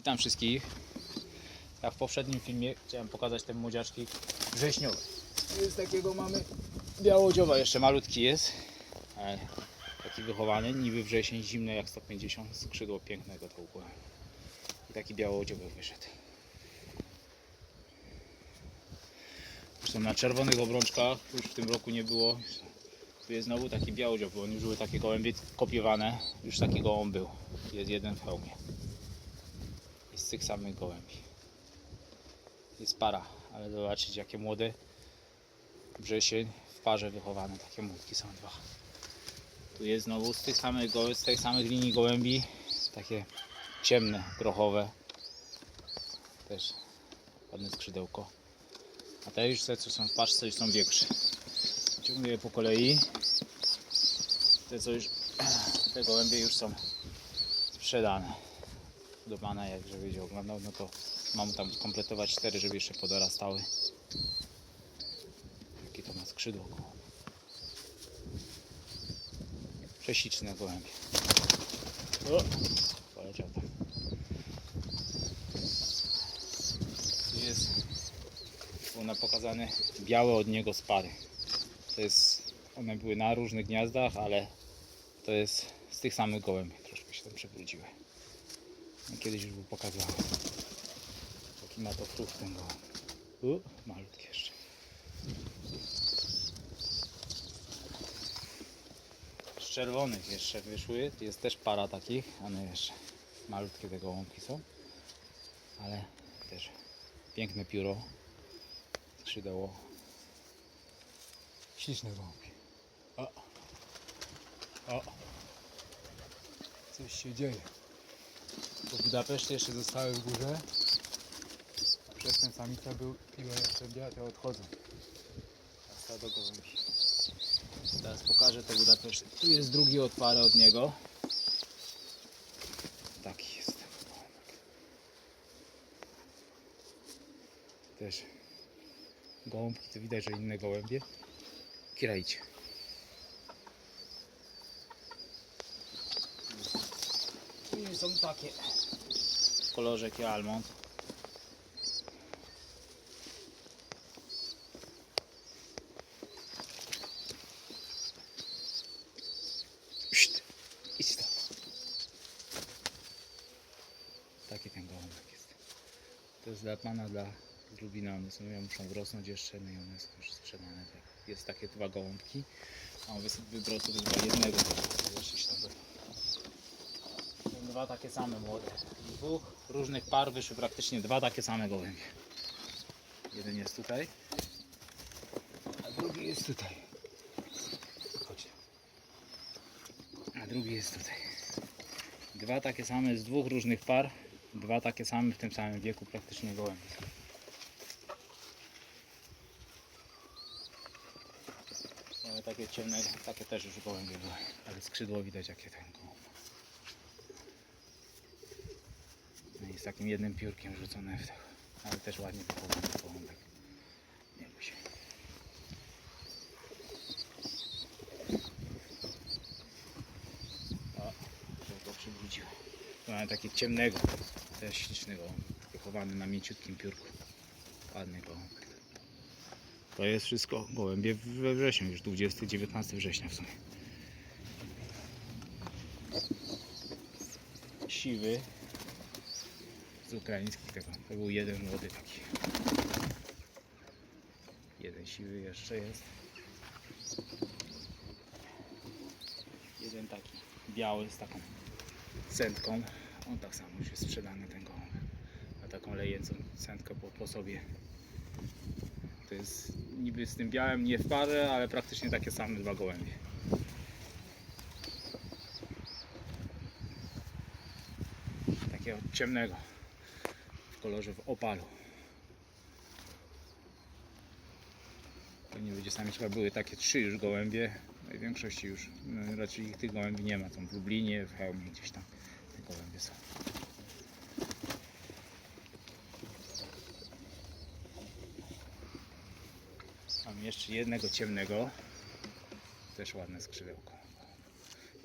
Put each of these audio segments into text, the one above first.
Witam wszystkich. Jak w poprzednim filmie chciałem pokazać te młodziaczki wrześniowe. Jest takiego mamy białodzioba, jeszcze malutki jest. Ale taki wychowany, niby wrzesień, zimny jak 150, skrzydło pięknego to układ. I taki białodzioby wyszedł. Zresztą na czerwonych obrączkach już w tym roku nie było. Tu jest znowu taki białodziob, bo już były takie gołębie kopiowane. Już taki gołąb był. Jest jeden w hełmie. Z tych samych gołębi. Jest para, ale zobaczycie jakie młode. Wrzesień w parze wychowane, takie młotki są dwa. Tu jest znowu z tych samych, z tych samych linii gołębi, takie ciemne, grochowe. Też ładne skrzydełko. A te już te co są w paczce już są większe. Ciągnie je po kolei. Te co już, te gołębie już są sprzedane do pana, jak żeby będzie oglądał, no to mam tam kompletować cztery, żeby jeszcze podorastały. Jakie to ma skrzydło koło. Prześliczne gołębie. O, poleciał tam. Tu jest one pokazane białe od niego z pary. To jest, one były na różnych gniazdach, ale to jest z tych samych gołębi. Troszkę się tam przewróciły. Kiedyś już był pokazany. Taki ma to frucht ten gołąb. U, malutki jeszcze. Z czerwonych jeszcze wyszły. Jest też para takich, one jeszcze malutkie te gołąbki są. Ale też piękne pióro. Skrzydeło. Śliczne gołąbki. O. O. Coś się dzieje. Po Budapeszcie jeszcze zostały w górze. Ten samica był piła jeszcze biała, odchodzą. A stado gołębi. Teraz pokażę te Budapeszty. Tu jest drugi od pary od niego. Taki jest. Też gołąbki, to widać, że inne gołębie. Kirajcie. I są takie w kolorze jak almond. Szt, idź tam. Taki ten gołąbek jest. To jest dla pana, dla Lubina. One są, ja muszą wrosnąć jeszcze, no i one są już sprzedane. Tak. Jest takie dwa gołąbki. A on sobie chyba jednego. Jeszcze się tam dwa takie same młode. Z dwóch różnych par wyszły praktycznie dwa takie same gołębie. Jeden jest tutaj, a drugi jest tutaj. Chodź. A drugi jest tutaj. Dwa takie same z dwóch różnych par. Dwa takie same w tym samym wieku praktycznie gołębie. Mamy takie ciemne, takie też już gołębie były, ale skrzydło widać jakie ten. No i z takim jednym piórkiem rzucone w tego, ale też ładnie wychowany gołąbek. Nie bój się. O, żeby go przywrócił. Tu mamy takiego ciemnego, też ślicznego, wychowany na mięciutkim piórku. Ładny gołąbek. To jest wszystko gołębie we wrześniu, już 20-19 września w sumie. Siwy z ukraińskich tego. To był jeden młody taki. Jeden siwy jeszcze jest. Jeden taki biały z taką centką. On tak samo już jest sprzedany ten gołąb. A taką lejącą centkę po, po sobie to jest niby z tym białym nie w parze, ale praktycznie takie same dwa gołębie. Takiego ciemnego w kolorze w opalu. Pewnie będzie sami chyba były takie trzy już gołębie. W większości już no, raczej tych gołębi nie ma. Tam w Lublinie, w Chełmie gdzieś tam te gołębie są. Mam jeszcze jednego ciemnego. Też ładne skrzydełko.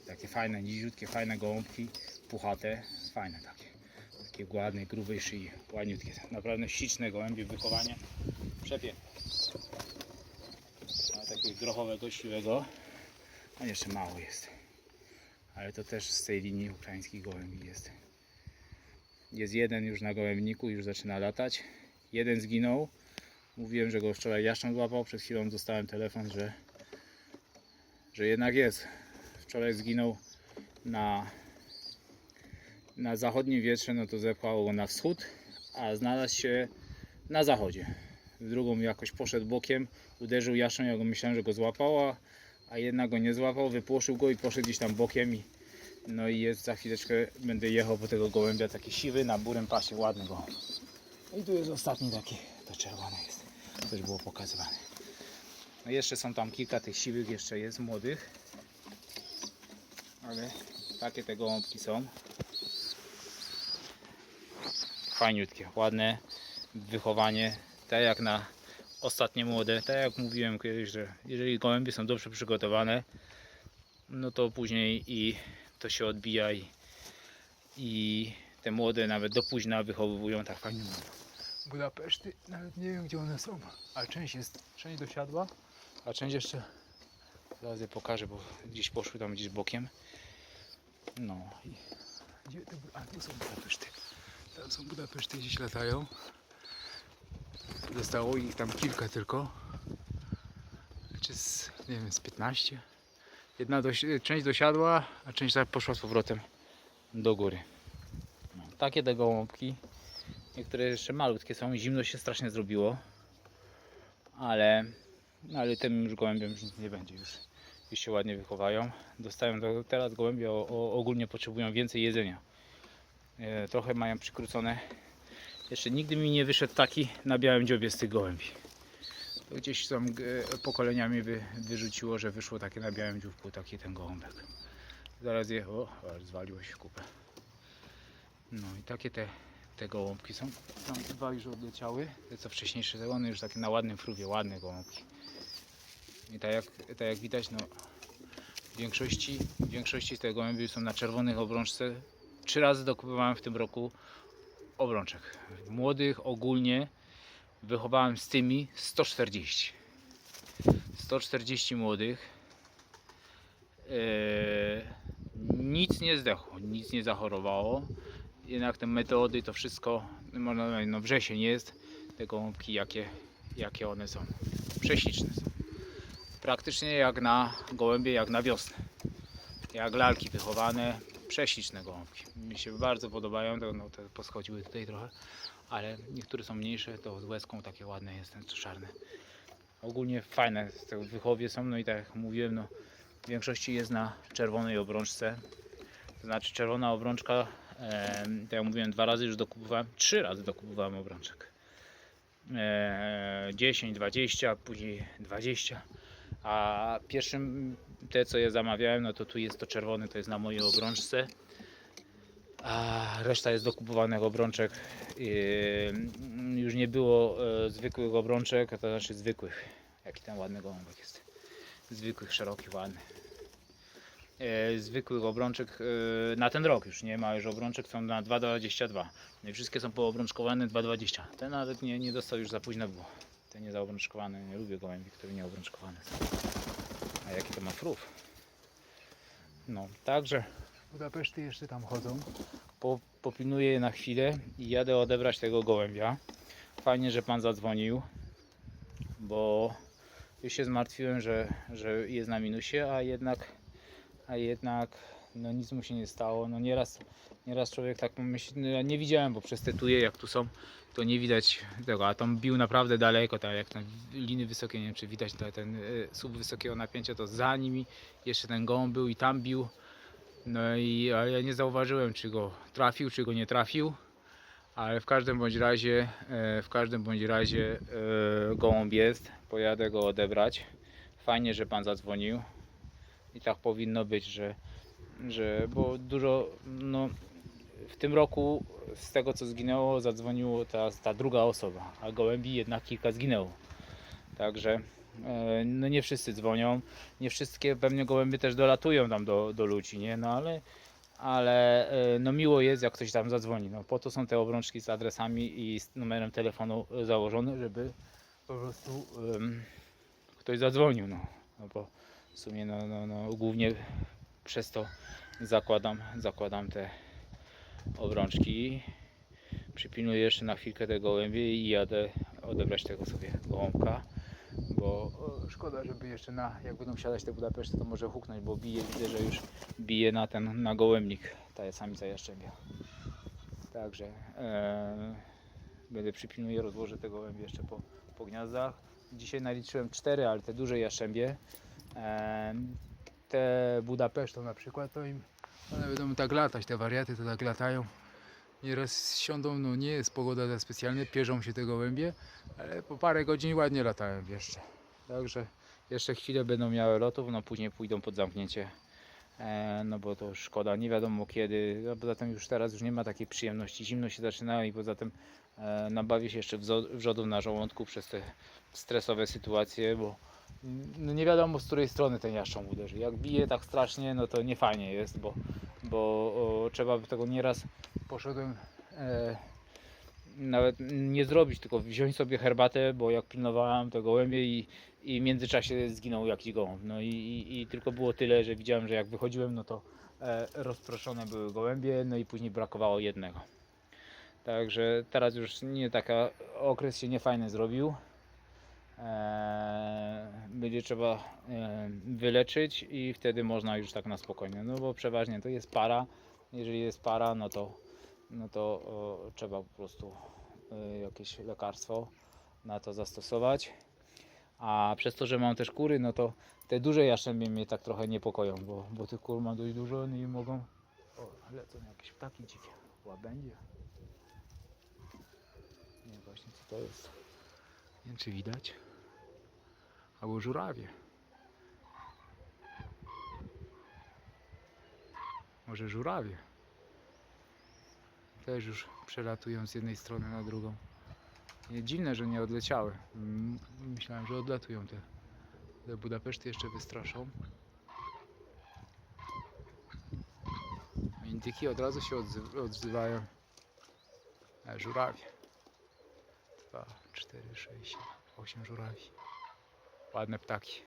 Takie fajne, niziutkie, fajne gołąbki. Puchate. Fajne takie. Takie ładne, grubej szyi, ładniutkie. Naprawdę śliczne gołębie, wychowanie. Przepiękne. Ma takiego grochowego, siwego. On jeszcze mało jest. Ale to też z tej linii ukraińskich gołębi jest. Jest jeden już na gołębniku, już zaczyna latać. Jeden zginął. Mówiłem, że go wczoraj jaszcząb złapał. Przed chwilą dostałem telefon, że, że jednak jest. Wczoraj zginął na, na zachodnim wietrze, no to zepchało go na wschód, a znalazł się na zachodzie. W drugą jakoś poszedł bokiem, uderzył jaszczą, ja go myślałem, że go złapała, a jednak go nie złapał, wypłoszył go i poszedł gdzieś tam bokiem i no i jest za chwileczkę będę jechał po tego gołębia taki siwy na burym pasie, ładny go. I tu jest ostatni taki, to czerwone jest. Też było pokazywane. No jeszcze są tam kilka tych siwych jeszcze jest młodych. Ale takie te gołąbki są. Fajniutkie, ładne wychowanie, tak jak na ostatnie młode, tak jak mówiłem kiedyś, że jeżeli gołębie są dobrze przygotowane, no to później i to się odbija i, i te młode nawet do późna wychowują tak fajnie. Budapeszty, nawet nie wiem gdzie one są, ale część jest, część dosiadła, a część jeszcze, zaraz je pokażę, bo gdzieś poszły tam gdzieś bokiem. No i gdzie to, a tu są Budapeszty, tam są Budapeszty, gdzieś latają. Zostało ich tam kilka tylko. Czy z, nie wiem, z 15. Jedna część dosiadła, a część poszła z powrotem do góry. No, takie te gołąbki. Niektóre jeszcze malutkie są, zimno się strasznie zrobiło. Ale, no, ale tym już gołębiom już nic nie będzie już. Już się ładnie wychowają. Dostają do, teraz gołębie o, o, ogólnie potrzebują więcej jedzenia. E, trochę mają przykrócone. Jeszcze nigdy mi nie wyszedł taki na białym dziobie z tych gołębi. To gdzieś tam e, pokoleniami wy, wyrzuciło, że wyszło takie na białym dzióbku, taki ten gołąbek. Zaraz je, o, zwaliło się kupę. No i takie te, te gołąbki są. Tam dwa już odleciały, te co wcześniejsze, te one już takie na ładnym fruwie, ładne gołąbki. I tak jak, tak jak widać, no w większości, w większości te są na czerwonych obrączce. Trzy razy dokupowałem w tym roku obrączek. Młodych ogólnie wychowałem z tymi 140. 140 młodych. Eee, nic nie zdechło, nic nie zachorowało. Jednak te metody, to wszystko, można no wrzesień jest, te gołąbki jakie, jakie one są. Prześliczne są. Praktycznie jak na gołębie, jak na wiosnę. Jak lalki wychowane, prześliczne gołąbki. Mi się bardzo podobają, to, no, te poschodziły tutaj trochę, ale niektóre są mniejsze, to z łezką takie ładne jest, ten czarne. Ogólnie fajne tego wychowie są, no i tak jak mówiłem, no, w większości jest na czerwonej obrączce. To znaczy czerwona obrączka, em, tak jak mówiłem, dwa razy już dokupowałem, trzy razy dokupowałem obrączek. E, 10, 20, później 20. A pierwszym, te co ja zamawiałem, no to tu jest to czerwony, to jest na mojej obrączce. A reszta jest do kupowanych obrączek. Yy, już nie było e, zwykłych obrączek, to znaczy zwykłych. Jaki ten ładny gołąbek jest. Zwykłych, szerokich, ładny. E, zwykłych obrączek e, na ten rok już nie ma już obrączek, są na 2,22. No wszystkie są poobrączkowane 2,20. Ten nawet nie, nie dostał już za późno było. Te nie zaobrączkowane, nie lubię gołębi, które nie obrączkowane są. A jaki to ma frów? No, także Budapeszty jeszcze tam chodzą. Po, popilnuję je na chwilę i jadę odebrać tego gołębia. Fajnie, że pan zadzwonił, bo już się zmartwiłem, że, że jest na minusie, a jednak, a jednak no nic mu się nie stało. No nieraz, nieraz człowiek tak myśli, no ja nie widziałem, bo przestytuję jak tu są, to nie widać tego, a tam bił naprawdę daleko, tak jak ten liny wysokie, nie wiem czy widać te- ten y, słup wysokiego napięcia, to za nimi jeszcze ten gołąb był i tam bił. No i ale ja nie zauważyłem, czy go trafił, czy go nie trafił. Ale w każdym bądź razie, e, w każdym bądź razie e, gołąb jest. Pojadę go odebrać. Fajnie, że pan zadzwonił. I tak powinno być, że, że bo dużo, no w tym roku z tego co zginęło, zadzwoniło ta, ta druga osoba, a gołębi jednak kilka zginęło. Także e, no nie wszyscy dzwonią, nie wszystkie pewnie gołębie też dolatują tam do, do ludzi, nie? No ale, ale e, no miło jest jak ktoś tam zadzwoni. No po to są te obrączki z adresami i z numerem telefonu założone, żeby po prostu ktoś zadzwonił. No, no bo w sumie no, no, no głównie przez to zakładam, zakładam te obrączki. Przypilnuję jeszcze na chwilkę te gołębie i jadę odebrać tego sobie gołąbka, bo e, szkoda, żeby jeszcze na, jak będą siadać te Budapeszty, to może huknąć, bo bije, widzę, że już bije na ten, na gołębnik, ta samica jaszczębia. Także e, będę przypilnuję, rozłożę te gołębie jeszcze po, po gniazdach. Dzisiaj naliczyłem cztery, ale te duże jaszczębie. E, te Budapesztą na przykład, to im one będą tak latać, te wariaty to tak latają. Nieraz siądą, no nie jest pogoda za specjalnie, pierzą się te gołębie, ale po parę godzin ładnie latają jeszcze. Także jeszcze chwilę będą miały lotów, no później pójdą pod zamknięcie. E, no bo to szkoda, nie wiadomo kiedy, a poza tym już teraz już nie ma takiej przyjemności, zimno się zaczyna i poza tym e, nabawi się jeszcze wrzodów na żołądku przez te stresowe sytuacje, bo no nie wiadomo z której strony ten jaszcząb uderzy. Jak bije tak strasznie, no to nie fajnie jest, bo, bo o, trzeba by tego nieraz poszedłem e, nawet nie zrobić, tylko wziąć sobie herbatę, bo jak pilnowałem to gołębie i, i w międzyczasie zginął jakiś gołąb. No i, i, i tylko było tyle, że widziałem, że jak wychodziłem, no to e, rozproszone były gołębie, no i później brakowało jednego. Także teraz już nie taka okres się niefajny zrobił. Eee, będzie trzeba e, wyleczyć i wtedy można już tak na spokojnie. No bo przeważnie to jest para. Jeżeli jest para, no to, no to trzeba po prostu e, jakieś lekarstwo na to zastosować. A przez to, że mam też kury, no to te duże jaszczębie mnie tak trochę niepokoją, bo, bo tych kur ma dość dużo i mogą. O, lecą jakieś ptaki dzikie. Łabędzie. Nie właśnie co to jest. Nie wiem czy widać. Albo żurawie. Może żurawie. Też już przelatują z jednej strony na drugą. Dziwne, że nie odleciały. Mm, Myślałem, że odlatują te. Do Budapeszty jeszcze wystraszą. Indyki od razu się odzy- odzywają. A żurawie. 2, 4, 6, 8 żurawi. Ładne ptaki.